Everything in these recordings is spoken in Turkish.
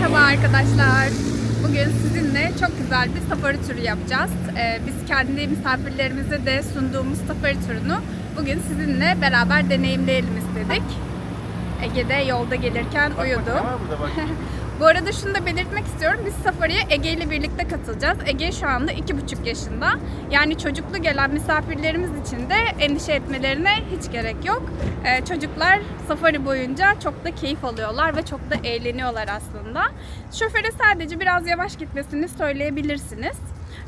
Merhaba arkadaşlar. Bugün sizinle çok güzel bir safari turu yapacağız. Ee, biz kendi misafirlerimize de sunduğumuz safari turunu bugün sizinle beraber deneyimleyelim istedik. Ege'de yolda gelirken uyudu. Bu arada şunu da belirtmek istiyorum. Biz safariye Ege ile birlikte katılacağız. Ege şu anda iki buçuk yaşında. Yani çocuklu gelen misafirlerimiz için de endişe etmelerine hiç gerek yok. Ee, çocuklar safari boyunca çok da keyif alıyorlar ve çok da eğleniyorlar aslında. Şoföre sadece biraz yavaş gitmesini söyleyebilirsiniz.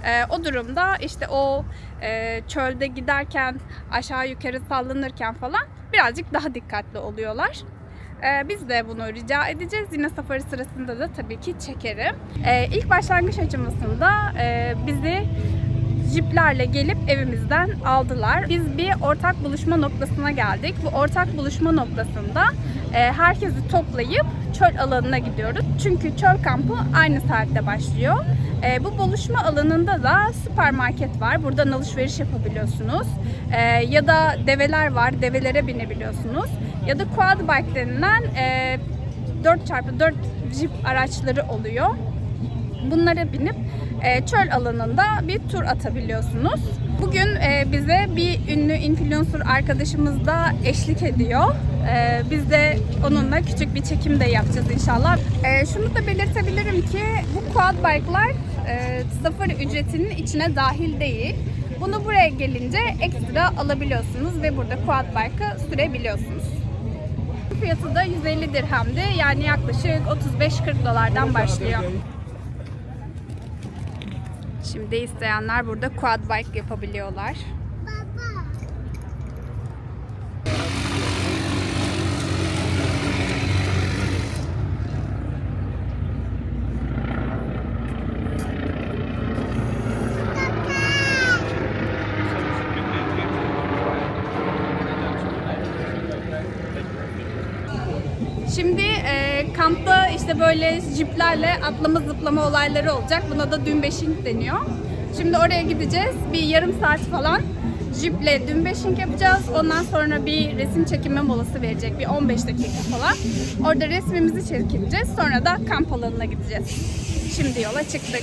Ee, o durumda işte o e, çölde giderken aşağı yukarı sallanırken falan birazcık daha dikkatli oluyorlar. Ee, biz de bunu rica edeceğiz. Yine safari sırasında da tabii ki çekerim. Ee, ilk başlangıç aşamasında e, bizi jiplerle gelip evimizden aldılar. Biz bir ortak buluşma noktasına geldik. Bu ortak buluşma noktasında e, herkesi toplayıp çöl alanına gidiyoruz. Çünkü çöl kampı aynı saatte başlıyor. E, bu buluşma alanında da süpermarket var. Buradan alışveriş yapabiliyorsunuz. E, ya da develer var. Develere binebiliyorsunuz. Ya da quad bike denilen e, 4x4 jip araçları oluyor. Bunlara binip e, çöl alanında bir tur atabiliyorsunuz. Bugün e, bize bir ünlü influencer arkadaşımız da eşlik ediyor. E, biz de onunla küçük bir çekim de yapacağız inşallah. E, şunu da belirtebilirim ki bu quad bike'lar e, safari ücretinin içine dahil değil. Bunu buraya gelince ekstra alabiliyorsunuz ve burada quad bike'ı sürebiliyorsunuz. Fiyatı da 150 dirhemdi. Yani yaklaşık 35-40 dolardan başlıyor. Şimdi isteyenler burada quad bike yapabiliyorlar. Şimdi e, kampta işte böyle jiplerle atlama zıplama olayları olacak. Buna da dünbeşing deniyor. Şimdi oraya gideceğiz. Bir yarım saat falan jiple dünbeşing yapacağız. Ondan sonra bir resim çekimi molası verecek. Bir 15 dakika falan. Orada resmimizi çekeceğiz. Sonra da kamp alanına gideceğiz. Şimdi yola çıktık.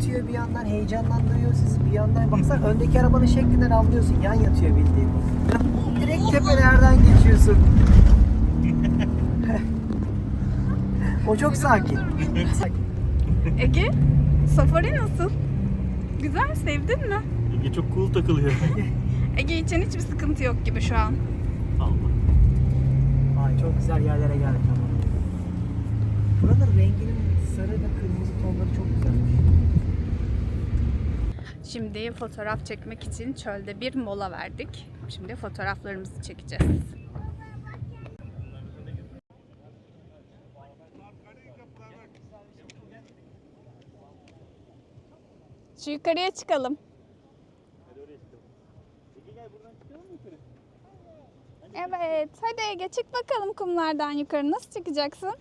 Pati atıyor bir yandan heyecanlandırıyor sizi bir yandan. Baksana öndeki arabanın şeklinden anlıyorsun. Yan yatıyor bildiğin. Direkt tepelerden geçiyorsun. o çok sakin. sakin. Ege, safari nasıl? Güzel, sevdin mi? Ege çok cool takılıyor. Ege için hiçbir sıkıntı yok gibi şu an. Allah. Ay çok güzel yerlere geldik ama. Buranın renginin sarı ve kırmızı tonları çok güzelmiş. Şimdi fotoğraf çekmek için çölde bir mola verdik. Şimdi fotoğraflarımızı çekeceğiz. Şu yukarıya çıkalım. Evet, hadi Ege çık bakalım kumlardan yukarı. Nasıl çıkacaksın?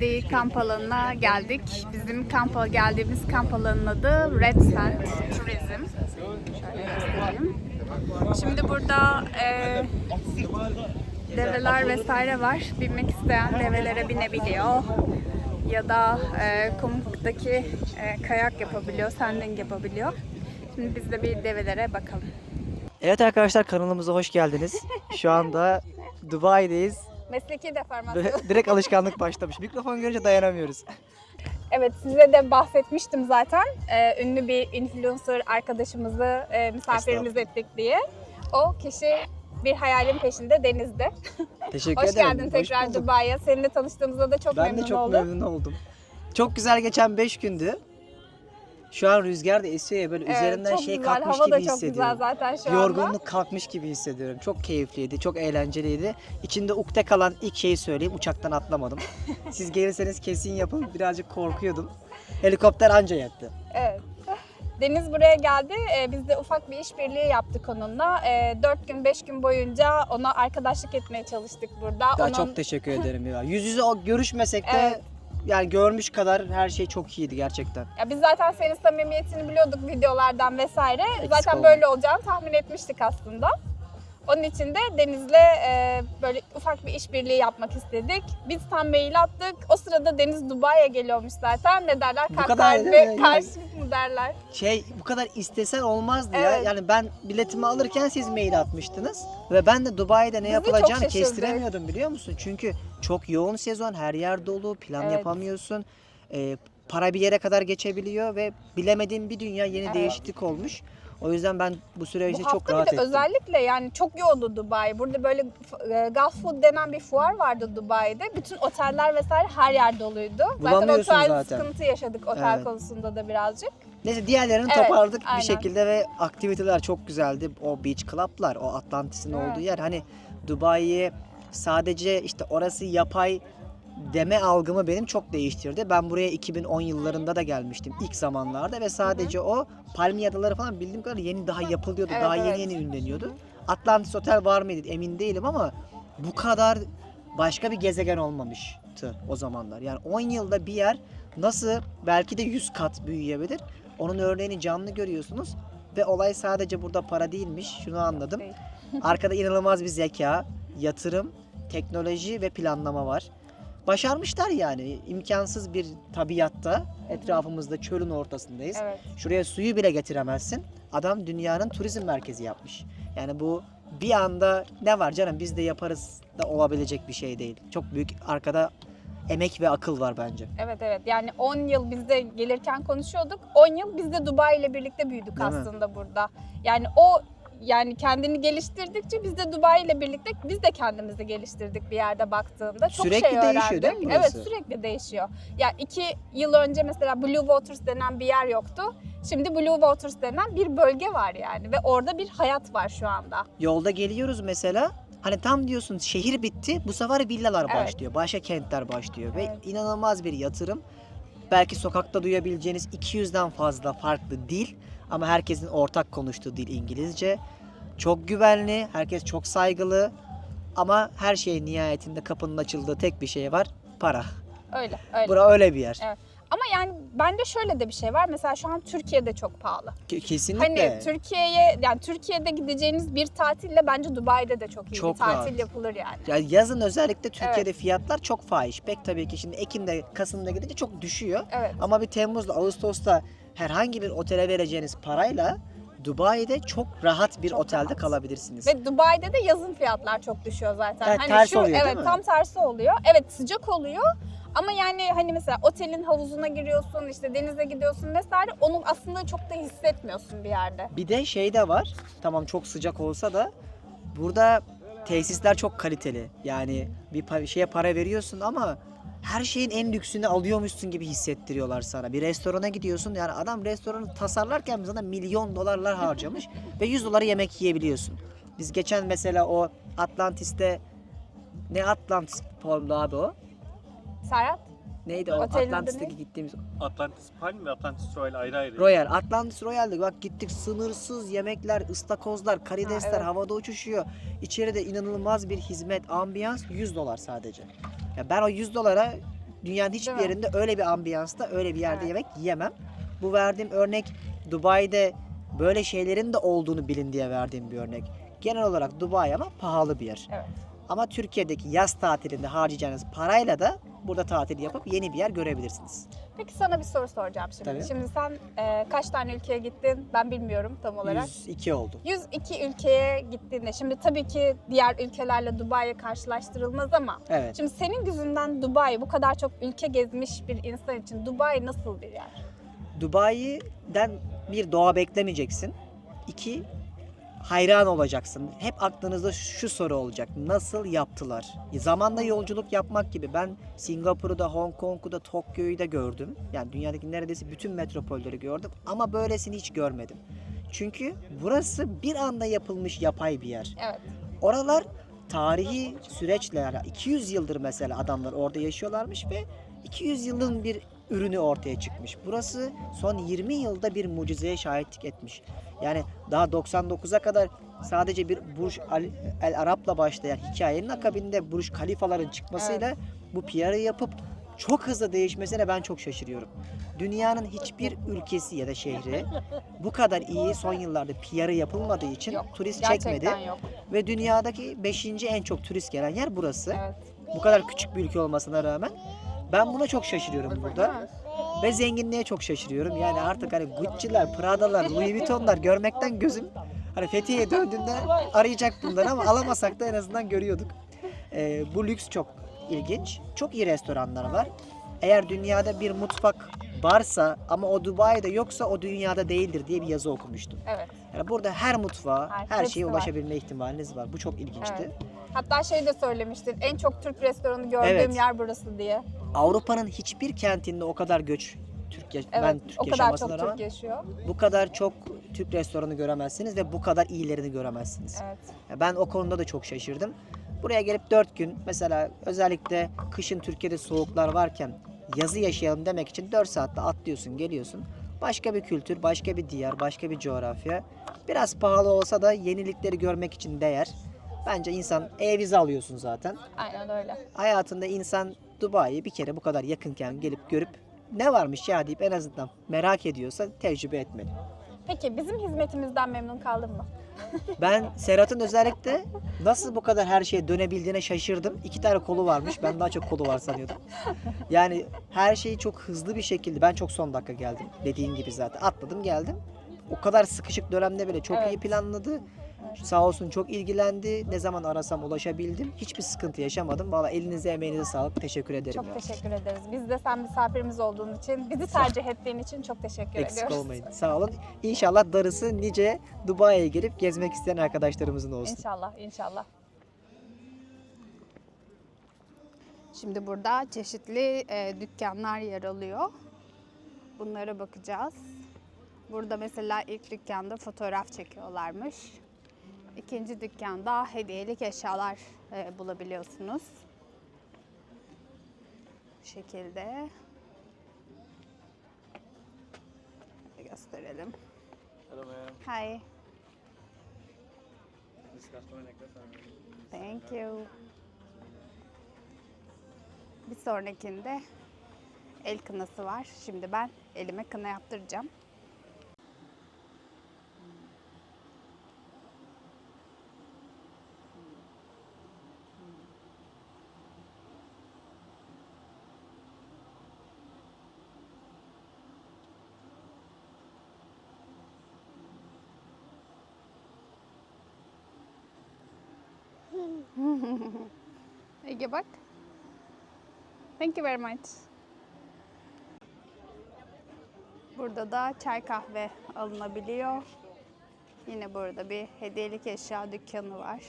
Şimdi kamp alanına geldik. Bizim kamp geldiğimiz kamp alanının adı Red Sand Tourism. Şöyle göstereyim. Şimdi burada e, develer vesaire var. Binmek isteyen develere binebiliyor. Ya da e, kumdaki e, kayak yapabiliyor, sanding yapabiliyor. Şimdi biz de bir develere bakalım. Evet arkadaşlar kanalımıza hoş geldiniz. Şu anda Dubai'deyiz. Mesleki deformasyon. Direkt alışkanlık başlamış. Mikrofon görünce dayanamıyoruz. Evet size de bahsetmiştim zaten. Ee, ünlü bir influencer arkadaşımızı e, misafirimiz ettik diye. O kişi bir hayalin peşinde denizde. Teşekkür Hoş ederim. geldin tekrar bulduk. Dubai'ye. Seninle tanıştığımızda da çok Ben memnun de çok oldum. memnun oldum. Çok güzel geçen 5 gündü. Şu an rüzgar da esiyor ya böyle Evet, üzerinden şey güzel. kalkmış Hava gibi da çok güzel hissediyorum. zaten şu anda. Yorgunluk kalkmış gibi hissediyorum. Çok keyifliydi, çok eğlenceliydi. İçinde ukde kalan ilk şeyi söyleyeyim. Uçaktan atlamadım. Siz gelirseniz kesin yapın. Birazcık korkuyordum. Helikopter anca yattı. Evet. Deniz buraya geldi. Ee, biz de ufak bir işbirliği yaptık onunla. Ee, 4 gün 5 gün boyunca ona arkadaşlık etmeye çalıştık burada. Daha Onun- çok teşekkür ederim ya. Yüz yüze görüşmesek de Evet. Yani görmüş kadar her şey çok iyiydi gerçekten. Ya biz zaten senin samimiyetini biliyorduk videolardan vesaire. zaten olma. böyle olacağını tahmin etmiştik aslında. Onun için de Deniz'le e, böyle ufak bir işbirliği yapmak istedik. Biz tam mail attık. O sırada Deniz Dubai'ye geliyormuş zaten. Ne derler? Bu kadar kalbi, değil mi? karşılık mı derler? Şey bu kadar istesen olmazdı ya. Evet. Yani ben biletimi alırken siz mail atmıştınız. Ve ben de Dubai'de ne de çok yapılacağını şaşırdık. kestiremiyordum biliyor musun? Çünkü çok yoğun sezon, her yer dolu, plan Evet. yapamıyorsun. Ee, para bir yere kadar geçebiliyor ve bilemediğim bir dünya yeni Evet. değişiklik olmuş. O yüzden ben bu süreçte Bu çok hafta rahat bir de ettim. özellikle yani çok yoğundu Dubai. Burada böyle e, Gulf Food denen bir fuar vardı Dubai'de. Bütün oteller vesaire her yer doluydu. Zaten otel zaten. sıkıntı yaşadık otel Evet. konusunda da birazcık. Neyse diğerlerini Evet, toparladık aynen. bir şekilde ve aktiviteler çok güzeldi. O beach club'lar, o Atlantis'in Evet. olduğu yer. Hani Dubai'yi sadece işte orası yapay deme algımı benim çok değiştirdi. Ben buraya 2010 yıllarında da gelmiştim ilk zamanlarda ve sadece o Palmiye Adaları falan bildiğim kadarıyla yeni daha yapılıyordu. Evet, daha evet. yeni yeni ünleniyordu. Atlantis Otel var mıydı emin değilim ama bu kadar başka bir gezegen olmamıştı o zamanlar. Yani 10 yılda bir yer nasıl belki de 100 kat büyüyebilir. Onun örneğini canlı görüyorsunuz ve olay sadece burada para değilmiş. Şunu anladım. Arkada inanılmaz bir zeka, yatırım, teknoloji ve planlama var. Başarmışlar yani. imkansız bir tabiatta etrafımızda çölün ortasındayız. Evet. Şuraya suyu bile getiremezsin. Adam dünyanın turizm merkezi yapmış. Yani bu bir anda ne var canım biz de yaparız da olabilecek bir şey değil. Çok büyük arkada emek ve akıl var bence. Evet evet yani 10 yıl biz de gelirken konuşuyorduk. 10 yıl biz de Dubai ile birlikte büyüdük Değil mi? aslında burada. Yani o yani kendini geliştirdikçe biz de Dubai ile birlikte biz de kendimizi geliştirdik bir yerde baktığında. Çok Sürekli şey değişiyor öğrendik. değil mi Evet burası? sürekli değişiyor. Ya iki yıl önce mesela Blue Waters denen bir yer yoktu. Şimdi Blue Waters denen bir bölge var yani ve orada bir hayat var şu anda. Yolda geliyoruz mesela. Hani tam diyorsun şehir bitti. Bu sefer villalar Evet. başlıyor. Başka kentler başlıyor. Evet. Ve inanılmaz bir yatırım. Belki sokakta duyabileceğiniz 200'den fazla farklı dil. Ama herkesin ortak konuştuğu dil İngilizce. Çok güvenli. Herkes çok saygılı. Ama her şey nihayetinde kapının açıldığı tek bir şey var. Para. Öyle öyle. Bura öyle bir yer. Evet. Ama yani bende şöyle de bir şey var. Mesela şu an Türkiye'de çok pahalı. Ke- Kesinlikle. Hani Türkiye'ye yani Türkiye'de gideceğiniz bir tatille bence Dubai'de de çok iyi Çok bir tatil rahat. yapılır yani. Ya yazın özellikle Türkiye'de fiyatlar çok fahiş. Pek tabii ki şimdi Ekim'de, Kasım'da gidince çok düşüyor. Evet. Ama bir Temmuz'la Ağustos'ta herhangi bir otele vereceğiniz parayla Dubai'de çok rahat bir Çok otelde rahat. kalabilirsiniz. Ve Dubai'de de yazın fiyatlar çok düşüyor zaten. Evet, hani ters şu oluyor, evet tam tersi oluyor. Evet sıcak oluyor. Ama yani hani mesela otelin havuzuna giriyorsun, işte denize gidiyorsun vesaire. Onu aslında çok da hissetmiyorsun bir yerde. Bir de şey de var. Tamam çok sıcak olsa da burada tesisler çok kaliteli. Yani bir şeye para veriyorsun ama her şeyin en lüksünü alıyormuşsun gibi hissettiriyorlar sana. Bir restorana gidiyorsun yani adam restoranı tasarlarken sana milyon dolarlar harcamış ve 100 dolara yemek yiyebiliyorsun. Biz geçen mesela o Atlantis'te ne Atlantis Palm'da abi o? Serhat? Neydi o Otelin Atlantis'teki gittiğimiz Atlantis Palm ve Atlantis Royal ayrı ayrı. Royal, Atlantis Royal'de bak gittik sınırsız yemekler, ıstakozlar, karidesler Ha, evet. havada uçuşuyor. İçeride inanılmaz bir hizmet, ambiyans 100 dolar sadece. Ya ben o 100 dolara Dünyanın hiçbir mi? yerinde öyle bir ambiyansta, öyle bir yerde Evet. yemek yiyemem. Bu verdiğim örnek Dubai'de böyle şeylerin de olduğunu bilin diye verdiğim bir örnek. Genel olarak Dubai ama pahalı bir yer. Evet. Ama Türkiye'deki yaz tatilinde harcayacağınız parayla da burada tatil yapıp yeni bir yer görebilirsiniz. Peki sana bir soru soracağım şimdi. Tabii. Şimdi sen e, kaç tane ülkeye gittin? Ben bilmiyorum tam olarak. 102 oldu. 102 ülkeye gittiğinde şimdi tabii ki diğer ülkelerle Dubai karşılaştırılmaz ama Evet. şimdi senin gözünden Dubai bu kadar çok ülke gezmiş bir insan için Dubai nasıl bir yer? Dubai'den bir doğa beklemeyeceksin. İki, hayran olacaksın. Hep aklınızda şu soru olacak. Nasıl yaptılar? Zamanda yolculuk yapmak gibi. Ben Singapur'u da, Hong Kong'u da, Tokyo'yu da gördüm. Yani dünyadaki neredeyse bütün metropolleri gördüm. Ama böylesini hiç görmedim. Çünkü burası bir anda yapılmış yapay bir yer. Evet. Oralar tarihi süreçle yani 200 yıldır mesela adamlar orada yaşıyorlarmış ve 200 yılın bir ürünü ortaya çıkmış. Burası son 20 yılda bir mucizeye şahitlik etmiş. Yani daha 99'a kadar sadece bir Burj El Arab'la başlayan hikayenin akabinde Burj Khalifaların çıkmasıyla bu PR'ı yapıp çok hızlı değişmesine ben çok şaşırıyorum. Dünyanın hiçbir ülkesi ya da şehri bu kadar iyi son yıllarda PR'ı yapılmadığı için Yok, turist çekmedi. yok. Ve dünyadaki 5. en çok turist gelen yer burası. Evet. Bu kadar küçük bir ülke olmasına rağmen. Ben buna çok şaşırıyorum burada. Ve zenginliğe çok şaşırıyorum. Yani artık hani Gucci'ler, Prada'lar, Louis Vuitton'lar görmekten gözüm hani Fethiye'ye döndüğünde arayacak bunları ama alamasak da en azından görüyorduk. Ee, bu lüks çok ilginç. Çok iyi restoranlar var. Eğer dünyada bir mutfak varsa ama o Dubai'de yoksa o dünyada değildir diye bir yazı okumuştum. Evet. Yani burada her mutfağa, Her- her, şeye var. ulaşabilme ihtimaliniz var. Bu çok ilginçti. Evet. Hatta şey de söylemiştin. En çok Türk restoranı gördüğüm Evet. yer burası diye. Avrupa'nın hiçbir kentinde o kadar göç Türk ya- Evet. ben Türk o kadar yaşamasına çok rağmen Türk yaşıyor. bu kadar çok Türk restoranı göremezsiniz ve bu kadar iyilerini göremezsiniz. Evet. Ya Ben o konuda da çok şaşırdım. Buraya gelip 4 gün mesela özellikle kışın Türkiye'de soğuklar varken yazı yaşayalım demek için 4 saatte atlıyorsun geliyorsun. Başka bir kültür, başka bir diyar, başka bir coğrafya. Biraz pahalı olsa da yenilikleri görmek için değer. Bence insan e-vize alıyorsun zaten. Aynen öyle. hayatında insan Dubai'yi bir kere bu kadar yakınken gelip görüp ne varmış ya deyip en azından merak ediyorsa tecrübe etmeli. Peki bizim hizmetimizden memnun kaldın mı? Ben Serhat'ın özellikle nasıl bu kadar her şeye dönebildiğine şaşırdım. İki tane kolu varmış. Ben daha çok kolu var sanıyordum. Yani her şeyi çok hızlı bir şekilde. Ben çok son dakika geldim. Dediğin gibi zaten. Atladım geldim. O kadar sıkışık dönemde bile çok Evet. iyi planladı. Sağ olsun çok ilgilendi. Ne zaman arasam ulaşabildim. Hiçbir sıkıntı yaşamadım. Valla elinize emeğinize sağlık. Teşekkür ederim. Çok ya. teşekkür ederiz. Biz de sen misafirimiz olduğun için, bizi tercih ettiğin için çok teşekkür Eksik ediyoruz. olmayın. Sağ olun. İnşallah darısı nice Dubai'ye gelip gezmek isteyen arkadaşlarımızın olsun. İnşallah, inşallah. Şimdi burada çeşitli e, dükkanlar yer alıyor. Bunlara bakacağız. Burada mesela ilk dükkanda fotoğraf çekiyorlarmış. İkinci dükkanda hediyelik eşyalar e, bulabiliyorsunuz. Bu şekilde. Gösterelim. Hello ma'am. Hi. Thank you. Bir sonrakinde el kınası var. Şimdi ben elime kına yaptıracağım. Ege bak. Thank you very much. Burada da çay kahve alınabiliyor. Yine burada bir hediyelik eşya dükkanı var.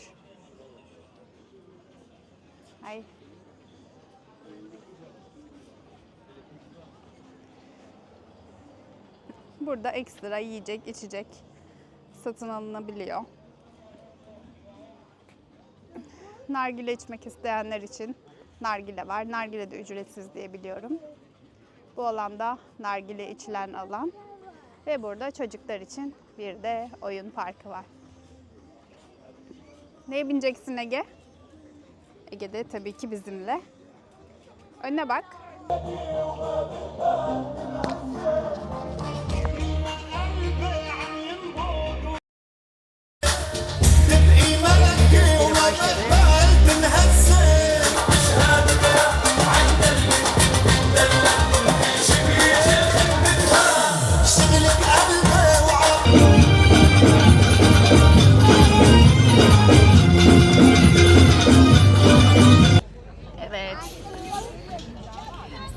Ay. Burada ekstra yiyecek, içecek satın alınabiliyor. Nargile içmek isteyenler için nargile var. Nargile de ücretsiz diye biliyorum. Bu alanda nargile içilen alan. Ve burada çocuklar için bir de oyun parkı var. Neye bineceksin Ege? Ege de tabii ki bizimle. Önüne bak.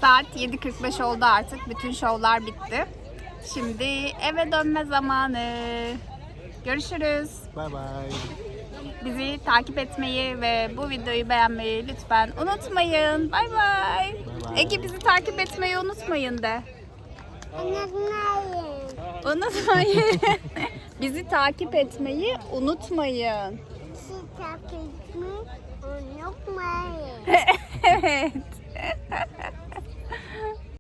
Saat 7.45 oldu artık. Bütün şovlar bitti. Şimdi eve dönme zamanı. Görüşürüz. Bye bye. Bizi takip etmeyi ve bu videoyu beğenmeyi lütfen unutmayın. Bay bay. Ege bizi takip etmeyi unutmayın de. Unutmayın. bizi takip etmeyi unutmayın. Unutmayın. evet.